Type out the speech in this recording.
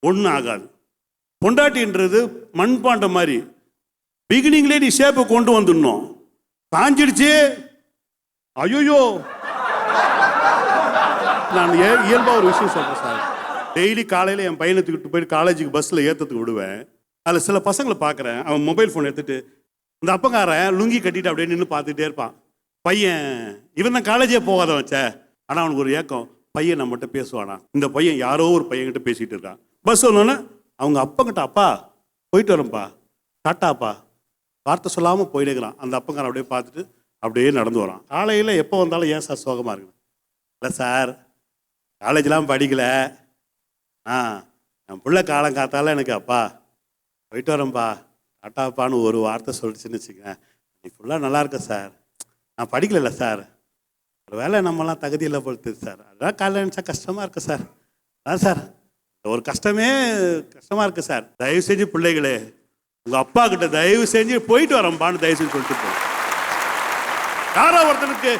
ஒன்றும் ஆகாது பொண்டாட்டின்றது மண்பாண்டம் மாதிரி. பிகினிங்லேயே நீ ஷேப்பை கொண்டு வந்துடணும். காஞ்சிடுச்சு. ஐயோயோ. நான் ஏ- ஒரு விஷயம் சொல்கிறேன் சார். டெய்லி காலையில் என் பையனை தூக்கிட்டு போயிட்டு காலேஜுக்கு பஸ்ஸில் ஏற்றத்துக்கு விடுவேன். அதில் சில பசங்களை பார்க்குறேன் அவன் மொபைல் ஃபோன் எடுத்துகிட்டு இந்த அப்பங்காரன் லுங்கி கட்டிட்டு அப்படியே நின்று பார்த்துட்டே இருப்பான். பையன் இவன் தான் காலேஜே போகாத வச்ச ஆனால் அவனுக்கு ஒரு ஏக்கம் பையன் நம்மகிட்ட பேசுவானா? இந்த பையன் யாரோ ஒரு பையன்கிட்ட பேசிகிட்டு இருக்கான். பஸ் வந்தோன்னே அவங்க அப்பங்கிட்ட அப்பா போயிட்டு வரேன்ப்பா. டாட்டாப்பா வார்த்தை சொல்லாமல் போயிடுக்கிறான் அந்த அப்பங்காரன் அப்படியே பார்த்துட்டு அப்படியே நடந்து வரான். காலையில் எப்போ வந்தாலும் ஏன் சார் சோகமாக இருக்கணும் இல்லை சார் காலேஜ்லாம் படிக்கல. ஆ என் பிள்ளை காலம் காத்தால எனக்கு அப்பா போயிட்டு வரேன்ப்பா. டாட்டாப்பான்னு ஒரு வார்த்தை சொல்லிச்சுன்னு வச்சுக்கேன் நீ ஃபுல்லாக நல்லா இருக்க சார். நான் படிக்கலைல்ல சார். ஒரு வேலை நம்மலாம் தகுதியில் பொறுத்து சார். அதான் காலையில் நினச்சா கஷ்டமாக இருக்கு சார். அதான் சார். ஒரு கஷ்டமே கஷ்டமாக இருக்கு சார். தயவு செஞ்சு பிள்ளைகளே உங்கள் அப்பா கிட்ட தயவு செஞ்சு போயிட்டு வரம்பான்னு தயவு செஞ்சு சொல்லிட்டு போ யாரோ ஒருத்தனுக்கு